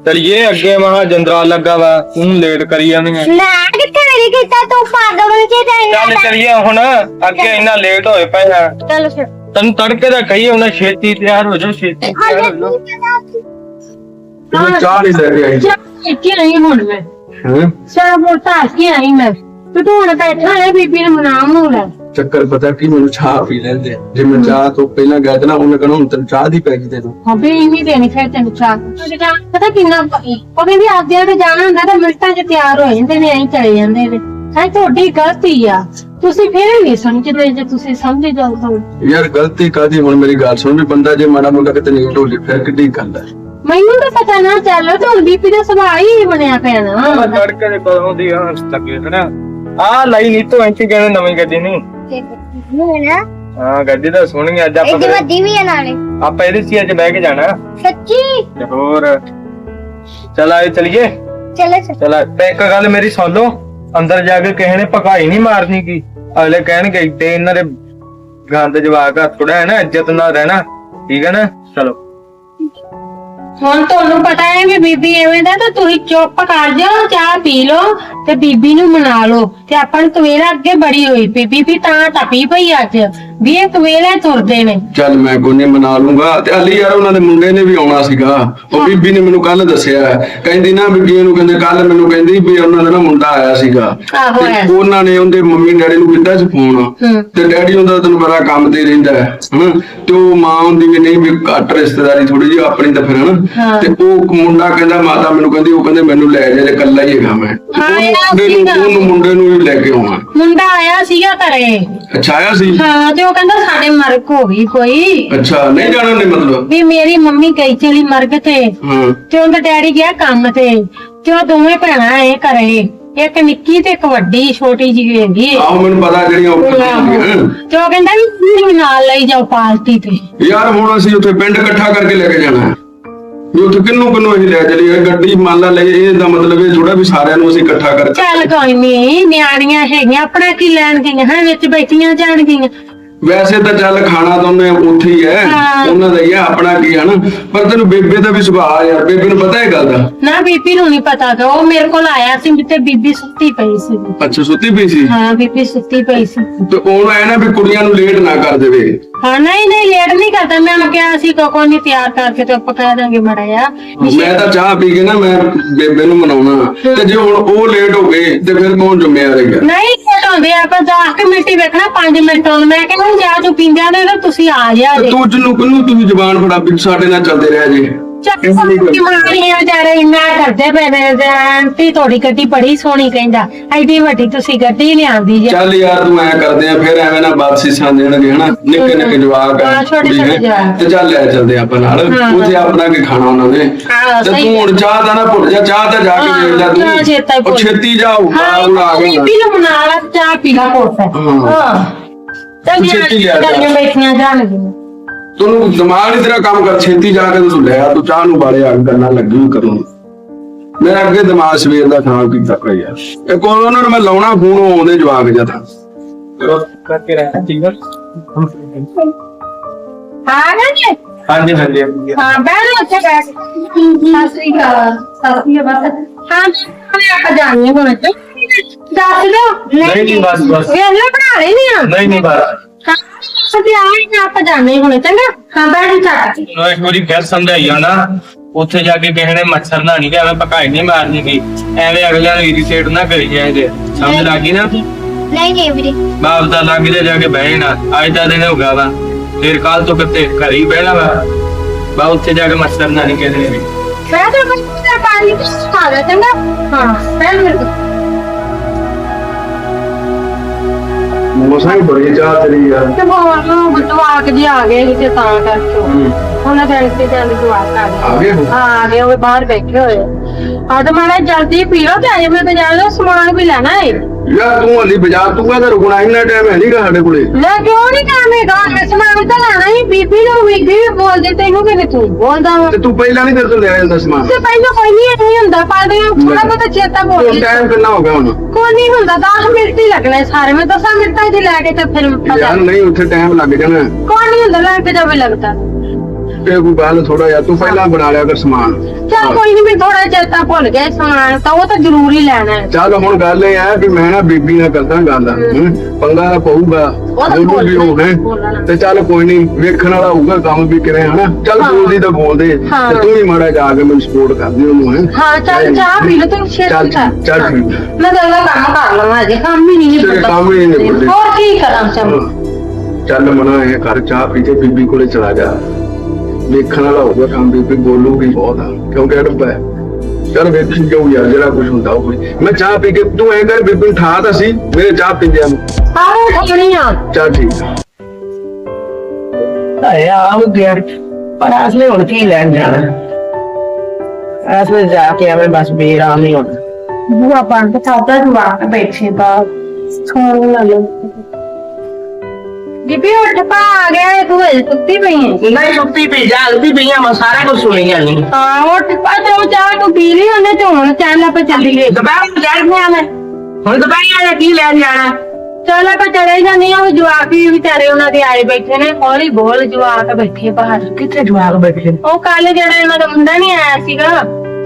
ਚਲਿਏ ਅੱਗੇ ਮਹਾ ਜੰਦਰਾ ਲੱਗਾ ਵਾ। ਤੂੰ ਲੇਟ ਕਰੀ ਜਾਂਦੀ ਐ ਮੈਂ ਕਿੱਥੇ ਮੇਰੀ ਕੀਤਾ ਤੂੰ? ਪਾਗਲ ਚ ਚੱਲ ਜਾਏਗਾ ਚਲਿਏ ਹੁਣ। ਅੱਗੇ ਇੰਨਾ ਲੇਟ ਹੋਏ ਪਏ ਆ। ਚਲ ਫਿਰ। ਤੈਨੂੰ ਤੜਕੇ ਦਾ ਕਹੀ ਉਹਨਾਂ ਛੇਤੀ ਤਿਆਰ ਹੋ ਜਾ ਛੇਤੀ ਤਿਆਰ ਹੋ ਜਾ ਤੇ ਚਾਹ ਨਹੀਂ ਲੈ ਕੇ ਕੀ ਆਈ ਹੁਣ ਮੈਂ। ਹੈਂ? ਸਾਰਾ ਮੋਟਾ ਕੀ ਆਈ ਮੈਂ। ਤੇ ਤੂੰ ਹੁਣ ਬੈਠਾ ਹੈ ਬੀਬੀ ਨੂੰ ਮਨਾਮ ਨੂੰ ਲੈ। ਚੱਕਰ ਪਤਾ ਕੀ ਮੈਨੂੰ ਚਾਹ ਪੀ ਲੈਂਦੇ। ਜੇ ਮੈਂ ਚਾਹ ਤੋਂ ਪਹਿਲਾਂ ਗਿਆ ਤੇ ਨਾ ਉਹਨੇ ਕਹਣਾ ਹੁਣ ਤੈਨੂੰ ਚਾਹ ਦੀ ਪੈ ਗਈ ਤੈਨੂੰ। ਹਾਂ ਵੀ ਨਹੀਂ ਦੇਣੀ ਫਿਰ ਤੈਨੂੰ ਚਾਹ। ਤੇ ਜਾ ਪਤਾ ਕਿੰਨਾ ਉਹ ਕਹਿੰਦੀ ਆਪਦਿਆਂ ਤੇ ਜਾਣਾ ਹੁੰਦਾ ਤਾਂ ਮਿੰਟਾਂ 'ਚ ਤਿਆਰ ਹੋ ਜਾਂਦੇ ਨੇ ਐਂ ਚਲੇ ਜਾਂਦੇ ਨੇ। ਹੈ ਤੁਹਾਡੀ ਗਲਤੀ ਆ। ਤੁਸੀਂ ਫਿਰ ਨਹੀਂ ਸਮਝਦੇ ਜੇ ਤੁਸੀਂ ਸਮਝ ਜਾਓ ਤਾਂ ਯਾਰ ਗਲਤੀ ਕਾਦੀ ਹੁਣ ਮੇਰੀ ਗੱਲ ਸੁਣ ਵੀ ਬੰਦਾ ਜੇ ਮਾੜਾ ਮੋਟਾ ਕਿਤੇ ਨਹੀਂ ਢੋਲੀ ਫਿਰ ਕਿੱਡੀ ਗੱਲ ਹੈ ਮੈਨੂੰ ਤਾਂ ਪਤਾ ਨਾ ਚੱਲ ਤੇ ਹੁਣ ਬੀਪੀ ਦਾ ਸੁਭਾਅ ਹੀ ਬਣਿਆ ਪਿਆ ਨਾ। ਤੜਕੇ ਦੇ ਕਦੋਂ ਦੀ ਆ ਲੱਗੇ ਹਨਾ ਆ ਲਈ ਨਹੀਂ ਤੋਂ ਐਂਚੀ ਕਹਿੰਦੇ ਨਵੀਂ ਗੱਡੀ ਨਹੀਂ? ਨਾ? ਹਾਂ ਗੱਡੀ ਤਾਂ ਸੋਹਣੀ ਅੱਜ ਆਪਾਂ ਇਹਦੀ ਵੱਡੀ ਵੀ ਹੈ ਨਾਲੇ। ਆਪਾਂ ਇਹਦੇ ਸੀ ਅੱਜ ਬਹਿ ਕੇ ਜਾਣਾ। ਸੱਚੀ? ਤੇ ਹੋਰ ਚਲ ਆਏ ਚਲਿਏ। ਚਲੋ ਚਲ। ਚਲ ਤੇ ਇੱਕ ਗੱਲ ਮੇਰੀ ਸੁਣ ਲਓ ਅੰਦਰ ਜਾ ਕੇ ਕਿਸੇ ਨੇ ਭਕਾਈ ਨਹੀਂ ਮਾਰਨੀ ਕੀ ਅਗਲੇ ਕਹਿਣਗੇ ਇਹਨਾਂ ਦੇ ਗੰਦ ਜਵਾਕ ਆ ਥੋੜਾ ਹੈ ਨਾ ਇੱਜ਼ਤ ਨਾਲ ਰਹਿਣਾ। ਠੀਕ ਹੈ ਨਾ? ਚਲੋ। ਹੁਣ ਤੁਹਾਨੂੰ ਪਤਾ ਹੈ ਵੀ ਬੀਬੀ ਐਵੇਂ ਦਾ ਤਾਂ ਤੁਸੀਂ ਚੁੱਪ ਕਰ ਜਾਓ ਚਾਹ ਪੀ ਲਓ ਤੇ ਬੀਬੀ ਨੂੰ ਮਨਾ ਲਓ। ਤੇ ਆਪਾਂ ਨੂੰ ਤਵੇਲਾ ਅੱਗੇ ਬੜੀ ਹੋਈ। ਪਈ ਬੀਬੀ ਤਾਂ ਟੱਪੀ ਪਈ ਅੱਜ। ਵੀ ਇਹ ਤਵੇਲੇ ਤੁਰਦੇ ਨੇ। ਚੱਲ ਮੈਂ ਨਹੀਂ ਮਨਾ ਲੂੰਗਾ। ਤੇ ਅਲੀ ਯਾਰ ਉਹਨਾਂ ਦੇ ਮੁੰਡੇ ਨੇ ਵੀ ਆਉਣਾ ਸੀਗਾ। ਉਹ ਬੀਬੀ ਨੇ ਮੈਨੂੰ ਕੱਲ ਦੱਸਿਆ। ਕਹਿੰਦੀ ਨਾ ਬੀਬੀ ਨੂੰ ਕਹਿੰਦੇ ਕੱਲ ਮੈਨੂੰ ਕਹਿੰਦੀ ਵੀ ਉਹਨਾਂ ਦਾ ਨਾ ਮੁੰਡਾ ਆਇਆ ਸੀਗਾ। ਆਹੋ ਤੇ। ਉਹਨਾਂ ਨੇ ਉਹਦੇ ਮੰਮੀ ਡੈਡੀ ਨੂੰ ਕੀਤਾ ਸੀ ਫੋਨ। ਤੇ ਡੈਡੀ ਉਹਦਾ ਤੈਨੂੰ ਪਤਾ ਕੰਮ ਤੇ ਰਹਿੰਦਾ ਹੈ ਹਨਾ? ਤੇ ਉਹ ਮਾਂ ਹੁੰਦੀ ਵੀ ਨਹੀਂ ਵੀ ਘੱਟ ਰਿਸ਼ਤੇਦਾਰੀ ਥੋੜੀ ਜਿਹੀ ਆਪਣੀ ਤਾਂ ਫਿਰ ਹਨਾ? ਹਾਂ। ਤੇ ਉਹ ਮੁੰਡਾ ਕਹਿੰਦਾ ਮਾਤਾ ਮੈਨੂੰ ਕਹਿੰਦੀ ਉਹ ਕਹਿੰਦੇ ਮੈਨੂੰ ਲੈ ਜਾ ਜੇ ਇਕੱਲਾ ਹੀ ਹੈਗਾ ਮੈਂ। ਹਾਂ, ਇਹ ਮੁੰਡੇ ਸੀਗਾ। ਨੂੰ ਉਹਨੂੰ ਮੁੰਡੇ ਨੂੰ ਵੀ ਲੈ ਕੇ ਆਉਣਾ। ਮੁੰਡਾ ਆਇਆ ਸੀਗਾ ਘਰੇ। ਅੱਛਾ ਆਇਆ ਸੀ? ਹਾਂ ਤੇ ਉਹ ਕਹਿੰਦਾ ਸਾਡੇ ਮਰਗ ਹੋ ਗਈ ਕੋਈ। ਅੱਛਾ ਨਹੀਂ ਜਾਣਾ ਨੇ ਮਤਲਬ? ਵੀ ਮੇਰੀ ਮੰਮੀ ਗਈ ਚਲੀ ਮਰਗ ਤੇ। ਹਾਂ। ਤੇ ਉਹਦਾ ਡੈਡੀ ਗਿਆ ਕੰਮ ਤੇ। ਤੇ ਉਹ ਦੋਵੇਂ ਭੈਣਾਂ ਆਏ ਘਰੇ। ਇੱਕ ਨਿੱਕੀ ਤੇ ਇੱਕ ਵੱਡੀ ਛੋਟੀ ਜਿਹੀ ਹੈਗੀ। ਆਹੋ ਮੈਨੂੰ ਪਤਾ ਜਿਹੜੀਆਂ ਉਹ ਹੁੰਦੀਆਂ ਤੇ ਉਹ ਕਹਿੰਦਾ ਵੀ ਵੀ ਨਾਲ ਲਈ ਜਾਓ ਪਾਰਟੀ ਤੇ। ਯਾਰ ਹੁਣ ਅਸੀਂ ਉੱਥੇ ਪਿੰਡ ਇਕੱਠਾ ਕਰਕੇ ਲੈ ਕੇ ਜਾਣਾ। ਹੈ ਵੀ ਉੱਥੇ ਕਿੰਨੂੰ ਕਿੰਨੂੰ ਅਸੀਂ ਲੈ ਚਲੀਏ? ਗੱਡੀ ਮੰਨ ਲਾ ਲਈ ਇਹ ਦਾ ਮਤਲਬ ਇਹ ਥੋੜਾ ਵੀ ਸਾਰਿਆਂ ਨੂੰ ਅਸੀਂ ਇਕੱਠਾ ਕਰਕੇ। ਚੱਲ ਕੋਈ ਨਹੀਂ ਨਿਆਣੀਆਂ ਹੈਗੀਆਂ ਆਪਣਾ ਕੀ ਲੈਣ ਗਈਆਂ? ਹੈ ਵਿੱਚ ਬੈਠੀਆਂ ਜਾਣਗੀਆਂ ਵੈਸੇ ਤਾਂ ਚੱਲ ਖਾਣਾ ਤਾਂ ਉਹਨੇ ਉੱਥੇ ਹੀ ਹੈ ਹਾਂ। ਉਹਨਾਂ ਦਾ ਹੀ ਹੈ ਆਪਣਾ ਕੀ ਹੈ ਨਾ? ਪਰ ਤੈਨੂੰ ਬੇਬੇ ਦਾ ਵੀ ਸੁਭਾਅ ਯਾਰ ਬੇਬੇ ਨੂੰ ਪਤਾ ਹੈ ਗੱਲ ਦਾ? ਨਾ ਬੀਬੀ ਨੂੰ ਨਹੀਂ ਪਤਾ ਗਾ ਉਹ ਮੇਰੇ ਕੋਲ ਆਇਆ ਸੀ ਤੇ ਬੀਬੀ ਸੁੱਤੀ ਪਈ ਸੀ। ਅੱਛਾ ਸੁੱਤੀ ਪਈ ਸੀ? ਹਾਂ ਬੀਬੀ ਸੁੱਤੀ ਪਈ ਸੀ। ਤੇ ਉਹਨੂੰ ਐ ਨਾ ਵੀ ਕੁੜੀਆਂ ਨੂੰ ਲੇਟ ਨਾ ਕਰ ਦੇਵੇ। ਹਾਂ ਨਹੀਂ ਨਹੀਂ ਲੇਟ ਨਹੀਂ ਕਰਦਾ। ਮੈਂ ਉਹਨੂੰ ਕਿਹਾ ਸੀ ਕੋਕੋ ਨਹੀਂ ਤਿਆਰ ਕਰਕੇ ਤੇ ਆਪਾਂ ਕਹਿ ਦਾਂਗੇ ਮੜਾ ਜਾ ਮੈਂ ਤਾਂ ਚਾਹ ਪੀ ਕੇ ਨਾ ਮੈਂ ਬੇਬੇ ਨੂੰ ਮਨਾਉਣਾ। ਤੇ ਜੇ ਹੁਣ ਉਹ ਲੇਟ ਹੋ ਗਏ ਤੇ ਫਿਰ ਕੌਣ ਜ਼ਿੰਮੇਵਾਰ ਹੈਗਾ ਨਹੀਂ ਘਟਾਉਂਦੇ ਆਪਾਂ 10 ਮਿੰਟ ਹੀ ਵੇਖਣਾ 5 ਮਿੰਟ ਹੁਣ। ਮੈਂ ਕਹਿੰਦਾ ਜਾ ਤੂੰ ਪੀਂਦਿਆਂ ਨੇ ਤਾਂ ਤੁਸੀਂ ਆ ਜਾ। ਤੇ ਜੇ ਤੂੰ ਜਿਹਨੂੰ ਕਿੰਨੂੰ ਤੂੰ ਜ਼ਬਾਨ ਫੜਾ ਵੀ ਸਾਡੇ ਨਾਲ ਚੱਲਦੇ ਰਹਿ ਜੇ। ਚੱਕ ਕੀ ਮਾਰੀਆਂ ਵਿਚਾਰੇ ਇੰਨਾ ਕਰਦੇ ਪਏ ਨੇ ਤੇ ਆਂਟੀ ਤੁਹਾਡੀ ਗੱਡੀ ਬੜੀ ਸੋਹਣੀ ਕਹਿੰਦਾ ਐਡੀ ਵੱਡੀ ਤੁਸੀਂ ਗੱਡੀ ਲਿਆਂਦੀ ਜੇ ਚੱਲ ਯਾਰ ਤੂੰ ਐ ਕਰਦੇ ਆ ਫਿਰ ਐਵੇਂ ਨਾ ਬਾਦਸ਼ੀਸ਼ਾਂ ਦੇਣਗੇ ਹਨਾ ਨਿੱਕੇ ਨਿੱਕੇ ਜਵਾਕ ਆ, ਹਾਂ, ਛੋਟੇ। ਛੋਟੇ ਜਵਾਕ। ਤੇ ਚੱਲ ਲੈ ਚੱਲਦੇ ਆਪਾਂ ਨਾਲ। ਉੱਥੇ ਆਪਣਾ ਕੀ ਖਾਣਾ ਉਹਨਾਂ ਨੇ ਹਾਂ, ਤੇ ਸਹੀ ਤੂੰ ਹੁਣ ਚਾਹ ਦਾ ਨਾ ਭੁੱਲ ਜਾ ਚਾਹ ਤਾਂ ਜਾ ਕੇ ਹਾਂ, ਵੇਚ ਲੈ ਚਾਹ ਚੇਤਾ ਹੀ ਤੂੰ ਉਹ ਭੁੱਲ। ਛੇਤੀ ਜਾਓ ਹਾਂ ਬਾਹਰ ਆ ਗਿਆ ਬੀਬੀ ਨੂੰ ਮਨਾ ਲਾ ਚਾਹ ਪੀ ਲਾ ਕੋਟ ਹਾਂ। ਹਾਂ ਚੱਲ ਤੂੰ ਛੇਤੀ ਲਿਆ ਜਾ। ਚੱਲ ਬੈਠੀਆਂ ਜਾਣਗੀਆਂ ਤੈਨੂੰ ਦਿਮਾਗ ਹੀ ਤੇਰਾ ਕੰਮ ਕਰ ਛੇਤੀ ਜਾ ਕੇ ਤੂੰ ਲੈ ਆ ਤੂੰ ਚਾਹ ਨੂੰ ਬਾਲੇ ਅੱਗ ਗੱਲਾਂ ਲੱਗੀ ਕਰਨ ਮੇਰਾ ਅੱਗੇ ਦਿਮਾਗ ਸਵੇਰ ਦਾ ਖਰਾਬ ਕੀਤਾ ਪਿਆ ਯਾਰ। ਇਹ ਕੋਲ ਉਹਨਾਂ ਨੂੰ ਮੈਂ ਲਾਉਣਾ ਫੋਨ ਉਹ ਆਉਂਦੇ ਜਵਾਕ ਜਦਾ ਚਲੋ। ਕਰਕੇ ਰਹਿ ਠੀਕ ਹੈ ਆ ਗਏ ਜੀ? ਹਾਂਜੀ ਹਾਂਜੀ ਹਾਂ ਬੈਠ ਉੱਥੇ ਬੈਠ ਸਤਿ ਸ੍ਰੀ ਅਕਾਲ। ਸਤਿ ਸ੍ਰੀ ਅਕਾਲ ਹਾਂ ਮੈਂ ਆਪਾਂ ਜਾਣੀ ਹੁਣ ਤੇ ਦੱਸ ਦਿਓ ਨਹੀਂ ਨਹੀਂ ਬਸ ਬਸ। ਵੇਖ ਲੈ ਬਣਾ ਨਹੀਂ ਆ। ਨਹੀਂ ਨਹੀਂ ਬਸ। ਹਾਂ। ਸਤੇ ਆਈ ਨਾ ਆਪਾਂ ਜਾਣੇ ਹੁਣ ਚੰਗਾ? ਹਾਂ ਬੈਠ ਜਾ ਉਹ ਇੱਕ ਵਾਰੀ ਫਿਰ ਸਮਝਾਈਆ ਨਾ ਉੱਥੇ ਜਾ ਕੇ ਕਿਸੇ ਨੇ ਮੱਛਰ ਨਾ ਨਹੀਂ ਐਵੇਂ ਪਕਾਈ ਨਹੀਂ ਮਾਰਨੀ ਗਈ ਐਵੇਂ ਅਗਲਿਆਂ ਨੂੰ ਇਰੀਟੇਟ ਨਾ ਕਰੀ ਜਾਏਦੇ ਸਮਝ ਲੱਗੀ ਨਾ? ਨਹੀਂ ਨਹੀਂ ਵੀਰੇ। ਬਾਪ ਦਾ ਲੱਗ ਜਾ ਜਾ ਕੇ ਬਹਿ ਨਾ ਅੱਜ ਦਾ ਦਿਨ ਹੋ ਗਿਆ ਵਾ। ਫਿਰ ਕੱਲ ਤੋਂ ਕਿਤੇ ਘਰ ਹੀ ਬਹਿਣਾ ਵਾ। ਬਾ ਉੱਥੇ ਜਾ ਕੇ ਮੱਛਰ ਨਾ ਨਹੀਂ ਕਹਿੰਦੇ ਵੀ ਬਸ ਤੇ ਪਾਣੀ ਪਾ ਚੰਗਾ? ਹਾਂ ਬੈਠ ਮੇਰੇ ਕੋਲ। ਮੋਸਾਂ ਹੀ ਬੜੀ ਚਾਹ ਤੇਰੀ ਯਾਰ ਤੇ ਬਾਹਰ ਨੂੰ ਬਟਵਾਕ ਜੀ ਆ ਗਏ ਸੀ ਤੇ ਤਾਂ ਕਰਕੇ। ਉਹਨਾਂ ਦੇ ਇੱਥੇ ਜਾਂਦੇ ਜਵਾਕ ਆ ਆ ਗਏ ਹੋ? ਹਾਂ ਆ ਗਏ ਉਹ ਬਾਹਰ ਬੈਠੇ ਹੋਏ। ਆ ਤੇ ਮਾੜਾ ਜਲਦੀ ਪੀ ਲਓ ਤੇ ਅਜੇ ਮੈਂ ਬਾਜ਼ਾਰ ਦਾ ਸਮਾਨ ਵੀ ਲੈਣਾ ਹੈ ਯਾਰ ਤੂੰ ਹਲੀ ਬਾਜ਼ਾਰ ਤੂੰ ਕਹਿੰਦਾ ਰੁਕਣਾ? ਇੰਨਾ ਟਾਈਮ ਹੈ ਨਹੀਂਗਾ ਸਾਡੇ ਕੋਲੇ। ਲੈ ਕਿਉਂ ਨਹੀਂ ਕਾਮੇਗਾ ਮੈਂ ਸਮਾਨ ਤਾਂ ਲੈਣਾ ਹੀ। ਬੀਬੀ ਨੂੰ ਬੀਬੀ ਵੀ ਬੋਲਦੇ ਤੈਨੂੰ ਕਿਵੇਂ ਤੂੰ ਬੋਲਦਾ। ਵਾ ਤੇ ਤੂੰ ਪਹਿਲਾਂ ਨਹੀਂ ਤੇਰੇ ਤੋਂ ਲੈ ਜਾਂਦਾ ਸਮਾਨ? ਤੇ ਪਹਿਲਾਂ ਕੋਈ ਨਹੀਂ ਨਹੀਂ ਹੁੰਦਾ ਪਰ ਥੋੜਾ ਬਹੁਤਾ ਚੇਤਾ ਭੁੱਲ ਜਾਂਦਾ ਟਾਈਮ ਕਿੰਨਾ ਹੋ ਗਿਆ ਹੁਣ? ਕੋਈ ਨਹੀਂ ਹੁੰਦਾ 10 ਮਿੰਟ ਹੀ ਲੱਗਣੇ ਸਾਰੇ। ਮੈਂ 10 ਮਿੰਟਾਂ ਦੀ ਲੈ ਕੇ ਤੇ ਫਿਰ ਯਾਰ ਨਹੀਂ ਉੱਥੇ ਟਾਈਮ ਲੱਗ ਜਾਣਾ। ਕੋਈ ਨਹੀਂ ਹੁੰਦਾ ਲੈ ਕੇ ਜਾਵੇ ਲੱਗਦਾ। ਇਹ ਕੋਈ ਗੱਲ ਥੋੜਾ ਜਿਹਾ ਤੂੰ ਪਹਿਲਾਂ ਬਣਾ ਲਿਆ ਕਰ ਸਮਾਨ ਚੱਲ ਕੋਈ ਨਹੀਂ ਮੈਂ ਥੋੜਾ ਚੇਤਾ ਭੁੱਲ ਗਿਆ ਸਮਾਨ ਤਾਂ ਉਹ ਤਾਂ ਜ਼ਰੂਰੀ ਲੈਣਾ ਹੈ ਚੱਲ ਹੁਣ ਗੱਲ ਇਹ ਆ ਕਿ ਮੈਂ ਨਾ ਬੀਬੀ ਨਾਲ ਕਰਦਾ ਗੱਲ ਹੂੰ। ਪੰਗਾ ਤਾਂ ਪਊਗਾ ਤਾਂ ਵੀ ਹੋ ਬੋਲਣਾ। ਗਏ ਤੇ ਚੱਲ ਕੋਈ ਨਹੀਂ ਵੇਖਣ ਵਾਲਾ ਹੋਊਗਾ ਕੰਮ ਵੀ ਕਿਵੇਂ ਹਨਾ ਚੱਲ ਹਾਂ। ਬੋਲਦੀ ਤਾਂ ਬੋਲਦੇ ਹਾਂ। ਤੇ ਤੂੰ ਵੀ ਮਾੜਾ ਜਾ ਕੇ ਮੈਨੂੰ ਸਪੋਰਟ ਕਰਦੀ ਉਹਨੂੰ ਹੈ ਹਾਂ ਚੱਲ ਚਾਹ ਪੀ ਲੈ ਤੂੰ ਛੇਤੀ ਚੱਲ ਕਰ ਚੱਲ ਠੀਕ ਹੈ। ਮੈਂ ਤਾਂ ਉਹਦਾ ਕੰਮ ਕਰ ਲਵਾਂ ਅਜੇ ਕੰਮ ਹੀ ਨਹੀਂ ਤੇਰੇ ਨਿਬੜਦਾ ਕੰਮ ਹੀ ਨਹੀਂ ਨਿਬੜਦੇ। ਹੋਰ ਕੀ ਕਰਾਂ ਚੱਲ ਹਾਂ। ਚੱਲ ਮਨਾ ਇਹ ਕਰ ਚਾਹ ਪੀ ਕੇ ਬੀਬੀ ਕੋਲੇ ਚਲਾ ਜਾ ਵੇਖਣ ਵਾਲਾ ਹੋਊਗਾ ਕੰਮ ਬੀਬੀ ਬੋਲੂਗੀ ਬਹੁਤ ਆ। ਕਿਉਂਕਿ ਅੜਬਾ ਹੈ ਚੱਲ ਵੇਖੀ ਜਾਊ ਯਾਰ ਜਿਹੜਾ ਕੁਝ ਹੁੰਦਾ ਹੋਵੇ ਮੈਂ ਚਾਹ ਪੀ ਕੇ ਤੂੰ ਐ ਕਰ ਬੀਬੀ ਨੂੰ ਠਾ ਤਾਂ ਸੀ ਮੇਰੇ ਚਾਹ ਪੀਂਦਿਆਂ ਨੂੰ। ਆਹੋ ਠਗਣੀ ਆ। ਚੱਲ ਠੀਕ ਆ। ਅਰੇ ਆਪ ਗਿਆ ਪਰ ਅਸਲੇ ਹੁਣ ਕੀ ਲੈਣ ਜਾਣਾ? ਅਸਲੇ ਜਾ ਕੇ ਐਵੇਂ ਬਸ ਬੇਰਾਮ ਹੀ ਹੋਣਾ। ਬੁਆ ਬਣ ਕੇ ਸਾਦਾ ਜਵਾਕ ਬੈਠੇ ਬਾ ਸੌਣ ਨਾ ਲੋ ਬੀਬੀ ਉੱਠ ਪਾ ਆ ਗਿਆ ਤੂੰ ਹਜੇ ਸੁੱਤੀ ਪਈ ਹੈ ਨਹੀਂ ਸੁੱਤੀ ਪਈ ਜਾਗਦੀ ਪਈਆਂ ਮੈਂ ਸਾਰਾ ਕੁਝ ਸੁਣੀ ਜਾਂਦੀ ਹਾਂ ਉੱਠ ਪਾ ਤੇ ਉਹ ਚਾਹ ਤੂੰ ਪੀ ਲਈ ਉਹਨੇ ਤੇ ਹੁਣ ਚੱਲ ਆਪਾਂ ਚੱਲੀਏ ਦੁਪਹਿਰ ਨੂੰ ਚੜ੍ਹਦੇ ਮੈਂ ਹੁਣ ਦੁਪਹਿਰ ਆ ਕੀ ਲੈਣ ਜਾਣਾ ਚੱਲ ਆਪਾਂ ਚਲੇ ਜਾਂਦੇ ਆ ਉਹ ਜਵਾਕ ਵੀ ਵਿਚਾਰੇ ਉਹਨਾਂ ਦੇ ਆਏ ਬੈਠੇ ਨੇ ਹੌਲੀ ਬੋਲ ਜਵਾਕ ਬੈਠੇ ਬਾਹਰ ਕਿੱਥੇ ਜਵਾਕ ਬੈਠੇ ਨੇ ਉਹ ਕੱਲ ਜਿਹੜਾ ਇਹਨਾਂ ਦਾ ਮੁੰਡਾ ਨਹੀਂ ਆਇਆ ਸੀਗਾ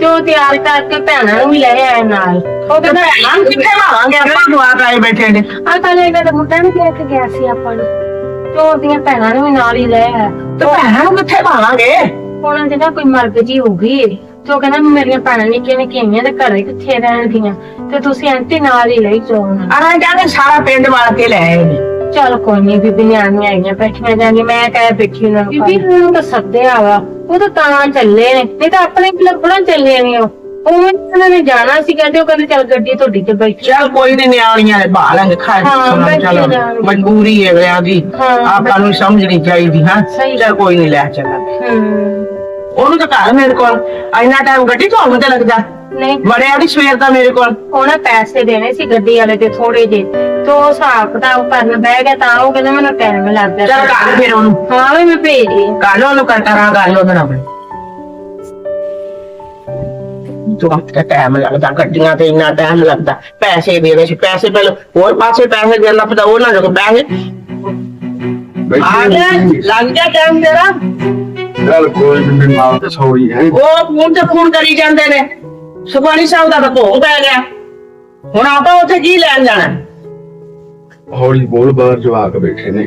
ਤੇ ਉਹ ਤਿਆਰ ਕਰਕੇ ਭੈਣਾਂ ਨੂੰ ਵੀ ਲੈ ਆਇਆ ਨਾਲ ਉਹ ਕਹਿੰਦਾ ਭੈਣਾਂ ਨੂੰ ਕਿੱਥੇ ਮਾਰਾਂਗੇ ਆਪਾਂ ਜਵਾਕ ਆਏ ਬੈਠੇ ਨੇ ਆ ਕੱਲ ਇਹਨਾਂ ਦਾ ਮੁੰਡਾ ਨਹੀਂ ਲੈ ਕੇ ਗਿਆ ਸੀ ਆਪਾਂ ਨੂੰ ਤੇ ਉਹਦੀਆਂ ਭੈਣਾਂ ਨੂੰ ਵੀ ਨਾਲ ਹੀ ਲੈ ਆਇਆ ਤੇ ਭੈਣਾਂ ਨੂੰ ਕਿੱਥੇ ਮਾਰਾਂਗੇ ਉਹਨਾਂ ਦੇ ਨਾ ਕੋਈ ਮਰਗ ਜੀ ਹੋ ਗਈ ਏ। ਤੇ ਉਹ ਕਹਿੰਦਾ ਮੇਰੀਆਂ ਭੈਣਾਂ ਨਿੱਕੀਆਂ ਨਿੱਕੀਆਂ ਤੇ ਘਰੇ ਕਿੱਥੇ ਰਹਿਣਗੀਆਂ? ਤੇ ਤੁਸੀਂ ਆਂਟੀ ਨਾਲ ਹੀ ਲਈ ਨੂੰ। ਜਾਂਦੇ ਸਾਰਾ ਪਿੰਡ ਵਾਲ ਕੇ ਲੈ ਆਏ ਨੇ। ਚੱਲ ਕੋਈ ਨਹੀਂ ਬੀਬੀ ਨਿਆਣੀਆਂ ਆਈਆਂ ਬੈਠੀਆਂ ਜਾਂਦੀਆਂ ਮੈਂ ਕਹਿ ਬੈਠੀ ਉਹਨਾਂ ਨੂੰ ਬੀਬੀ ਨੂੰ ਤਾਂ ਸੱਦਿਆ ਵਾ। ਉਹ ਤਾਂ ਤਾਂ ਚੱਲੇ ਨੇ ਨਹੀਂ ਤਾਂ ਆਪਣੇ ਵੀ ਲੱਭਣਾ ਚੱਲੇ ਨੇ ਉਹ। ਉਹਨਾਂ ਨੇ ਜਾਣਾ ਸੀ ਕਹਿੰਦੇ ਉਹ ਕਹਿੰਦੇ ਚੱਲ ਗੱਡੀ ਤੁਹਾਡੀ ਤੇ ਬੈਠੀ ਚੱਲ ਕੋਈ ਨਹੀਂ ਨਿਆਣੀਆਂ ਦੇ ਬਾਲਾਂਗੇ ਖਾ ਹਾਂ, ਬੈਠੇ ਚਲੋ ਜਾਣਗੇ। ਮਜਬੂਰੀ ਹੈ ਵਿਆਹ ਦੀ। ਹਾਂ, ਆਪਾਂ ਨੂੰ ਸਮਝਣੀ ਚਾਹੀਦੀ ਹਾਂ। ਸਹੀ। ਚੱਲ ਕੋਈ ਨਹੀਂ ਲੈ ਚੱਲਾਂਗੇ। ਹੂੰ। ਉਹਨੂੰ ਤਾਂ ਘਰ ਮੇਰੇ ਕੋਲ। ਇੰਨਾ ਟਾਈਮ ਗੱਡੀ ਤੁਹਾਨੂੰ ਤੇ ਲੱਗਦਾ? ਨਹੀਂ। ਬੜਿਆ ਦੀ ਸਵੇਰ ਦਾ ਮੇਰੇ ਕੋਲ। ਉਹਨੇ ਪੈਸੇ ਦੇਣੇ ਸੀ ਗੱਡੀ ਵਾਲੇ ਤੇ ਥੋੜੇ ਜੇ ਤੇ ਉਹ ਹਿਸਾਬ ਕਿਤਾਬ ਕਰਨ ਬਹਿ ਗਿਆ ਤਾਂ ਉਹ ਕਹਿੰਦਾ ਮੈਨੂੰ ਟਾਈਮ ਲੱਗ ਗਿਆ ਚੱਲ ਘਰ ਫਿਰ ਉਹਨੂੰ। ਹਾਂ ਵੀ ਮੈਂ ਭੇਜ ਲਈ ਕੱਲ ਉਹਨੂੰ ਕਰਤਾ ਰਾਂ ਗੱਲ ਉਹਦੇ ਨਾਲ ਆਪਣੀ। ਤੂੰ ਆਪਣਾ ਟਾਈਮ ਲੱਗਦਾ ਗੱਡੀਆਂ ਤੇ ਇੰਨਾ ਟਾਈਮ ਲੱਗਦਾ ਪੈਸੇ ਦੇ ਦੇ ਸੀ ਪੈਸੇ ਪਹਿਲਾਂ ਹੋਰ ਪਾਸੇ ਪੈਸੇ ਦੇਣਾ ਪਤਾ ਉਹ ਨਾ ਜੋ ਪੈਸੇ। ਆ ਗਿਆ ਲੱਗ ਗਿਆ ਟਾਈਮ ਤੇਰਾ। ਚੱਲ ਕੋਈ ਬੀਬੀ ਮਾਂ ਤੇ ਸੌਰੀ ਹੈ ਉਹ ਫੋਨ ਤੇ ਫੋਨ ਕਰੀ ਜਾਂਦੇ ਨੇ। ਸੁਖਾਨੀ ਸਾਹਿਬ ਦਾ ਤਾਂ ਭੋਗ ਪੈ ਗਿਆ। ਹੁਣ ਆਪਾਂ ਉੱਥੇ ਕੀ ਲੈਣ ਜਾਣਾ? ਹੌਲੀ ਬੋਲ ਬਾਹਰ ਜਵਾਕ ਬੈਠੇ ਨੇ।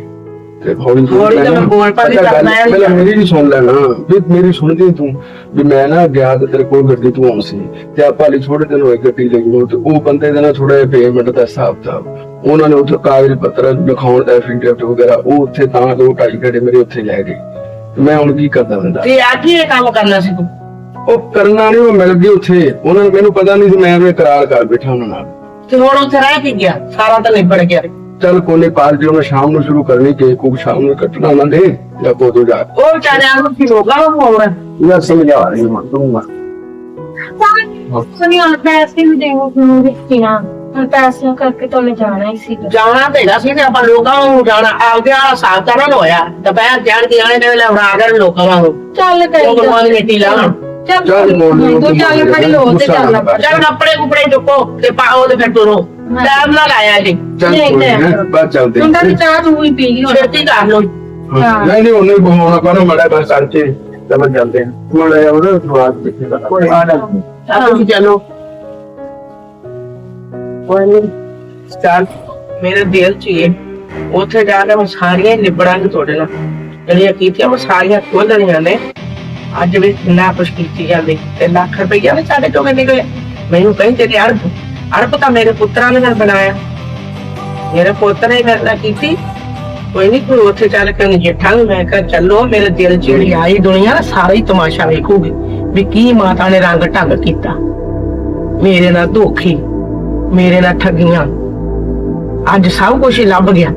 ਤੇ ਹੌਲੀ ਹੌਲੀ ਤਾਂ ਮੈਂ ਬੋਲ ਪਾ ਵੀ ਅੱਛਾ ਗੱਲ- ਕਰਨਾ ਹੈ। ਪਹਿਲਾਂ ਮੇਰੀ ਵੀ ਸੁਣ ਲੈਣਾ। ਵੀ ਮੇਰੀ ਸੁਣਦੀ ਤੂੰ। ਵੀ ਮੈਂ ਨਾ ਗਿਆ ਤੇ ਤੇਰੇ ਕੋਲ ਗੱਡੀ ਤੂੰ ਆਉਂ ਸੀ ਤੇ ਆਪਾਂ ਲਈ ਥੋੜੇ ਦਿਨ ਹੋਏ ਗੱਡੀ ਲਈ ਨੂੰ। ਤੇ ਉਹ ਬੰਦੇ ਦੇ ਨਾਲ ਥੋੜਾ ਜਿਹਾ ਪੇਮੈਂਟ ਦਾ ਹਿਸਾਬ ਤਾਂ ਉਹਨਾਂ ਨੇ ਉੱਥੇ ਕਾਗਜ਼ ਪੱਤਰ ਲਿਖਾਉਣ ਦਾ ਐਫੀਡੇਵਿਟ ਵਗੈਰਾ ਉਹ ਉੱਥੇ ਤਾਂ ਦੋ ਢਾਈ ਘੰਟੇ ਮੇਰੇ ਉੱਥੇ ਲੈ ਗਏ। ਤੇ ਮੈਂ ਹੁਣ ਕੀ ਕਰਦਾ ਤੇ ਇਹ ਕੰਮ ਕਰਨਾ ਸੀ ਤੂੰ? ਉਹ ਕਰਨਾ ਨਹੀਂ ਉਹ ਮਿਲ ਗਈ ਉੱਥੇ। ਉਹਨਾਂ ਨੂੰ ਮੈਨੂੰ ਪਤਾ ਨਹੀਂ ਸੀ ਮੈਂ ਐਵੇਂ ਕਰਾਰ ਕਰ ਬੈਠਾ ਉਹਨਾਂ ਨਾਲ। ਤੇ ਹੁਣ ਉੱਥੇ ਰਹਿ ਕੀ ਗਿਆ? ਸਾਰਾ ਤਾਂ ਨਿਬੜ ਗਿਆ। ਚੱਲ ਕੋਨੇ ਪਾਰਟੀ ਉਹਨਾਂ ਸ਼ਾਮ ਨੂੰ ਸ਼ੁਰੂ ਕਰਨੀ ਕਿ ਕੋਈ ਸ਼ਾਮ ਨੂੰ ਕੱਟਣਾ ਉਹਨਾਂ ਦੇ ਜਾਂ ਕੋਦੋਂ ਜਾ ਉਹ ਵਿਚਾਰਿਆਂ ਨੂੰ ਕੀ ਹੋਗਾ ਉਹ ਹੋਣਾ ਇਹ ਸਮਝ ਆ ਰਹੀ ਮੈਂ ਦੂੰਗਾ ਸੁਣੀ ਹੁਣ ਪੈਸੇ ਵੀ ਦੇਣਗੇ ਤੁਹਾਨੂੰ ਦਿੱਤੀਆਂ ਹੁਣ ਕਰਕੇ ਤਾਂ ਮੈਂ ਜਾਣਾ ਹੀ ਸੀ। ਜਾਣਾ ਪੈਦਾ ਸੀ ਤੇ ਆਪਾਂ ਲੋਕਾਂ ਨੂੰ ਜਾਣਾ ਆਪਦੇ ਵਾਲਾ ਸਾਥ ਤਾਂ ਨਾ ਹੋਇਆ ਦੁਪਹਿਰ ਜਾਣ ਕੇ ਆਣੇ ਨੇ ਲੈ ਉਡਾ ਕਰ ਲੋਕਾਂ ਵਾਂਗੂ। ਚੱਲ ਉਹ ਕਰੀ ਗੁਰਮਾਨ ਦੀ ਮਿੱਟੀ ਲਾਉਣ ਚੱਲ ਹੋ ਤੇ ਕੱਪੜੇ ਕੁਪੜੇ ਚੁੱਕੋ ਤੇ ਪਾਓ ਤੇ ਫਿਰ ਤੁਰੋ। ਟਾਈਮ ਨਾਲ ਆਇਆ ਜੀ ਚੱਲ ਨਹੀਂ, ਕੋਈ ਨਹੀਂ। ਨਹੀਂ ਬਾਅਦ ਚੱਲਦੇ ਮੁੰਡਾ ਵੀ ਚਾਹ ਤੂੰ ਹੀ ਪੀ ਲਈ ਹੁਣ ਛੇਤੀ ਕਰ ਲੋ ਹਾਂ। ਨਹੀਂ ਨਹੀਂ ਉਹਨੇ ਬਹਾਉਣਾ ਪਰ ਮੜਾ ਬਸ ਕਰਕੇ ਚਲ ਜਾਂਦੇ ਹਾਂ। ਮੜਾ ਉਹਦਾ ਸਵਾਦ ਦੇਖੇਗਾ ਕੋਈ ਆ ਨਾ ਤਾਂ ਤੁਸੀਂ ਚਲੋ। ਕੋਈ ਨਹੀਂ। ਸਟਾਰਟ ਮੇਰੇ ਦਿਲ ਚ ਇਹ ਉੱਥੇ ਜਾ ਕੇ ਮੈਂ ਸਾਰੀਆਂ ਹੀ ਨਿਬੜਾਂਗੇ ਤੁਹਾਡੇ ਨਾਲ। ਜਿਹੜੀਆਂ ਕੀਤੀਆਂ ਮੈਂ ਸਾਰੀਆਂ ਖੋਲਣੀਆਂ ਨੇ। ਅੱਜ ਵੀ ਨਾ ਕੁਛ ਕੀਤੀ ਜਾਂਦੀ। ਤੇ ਲੱਖ ਰੁਪਈਆ ਵੀ ਸਾਡੇ ਚੋਂ ਨਿਕਲੇ ਮੈਨੂੰ ਕਹੀ ਤੇਰੀ ਅਰਬ ਅਰਬ ਤਾਂ ਮੇਰੇ ਪੁੱਤਰਾਂ ਨੇ ਨਾਲ ਬਣਾਇਆ। ਮੇਰੇ ਪੁੱਤ ਨੇ ਮੇਰੇ ਕੀਤੀ। ਕੋਈ ਨਹੀਂ ਕੋਈ ਉੱਥੇ ਚੱਲ ਕੇ ਨਜਿੱਠਾਂਗੇ ਮੈਂ ਕਿਹਾ, ਚੱਲੋ, ਮੇਰੇ ਦਿਲ 'ਚ ਜਿਹੜੀ ਆਈ ਦੁਨੀਆ ਨਾ, ਸਾਰਾ ਹੀ ਤਮਾਸ਼ਾ ਵੇਖੂਗੀ ਵੀ ਕੀ ਮਾਤਾ ਨੇ ਰੰਗ ਢੰਗ ਕੀਤਾ। ਮੇਰੇ ਨਾਲ ਧੋਖੀ, ਮੇਰੇ ਨਾਲ ਠੱਗੀਆਂ। ਅੱਜ ਸਭ ਕੁਝ ਲੱਭ ਗਿਆ।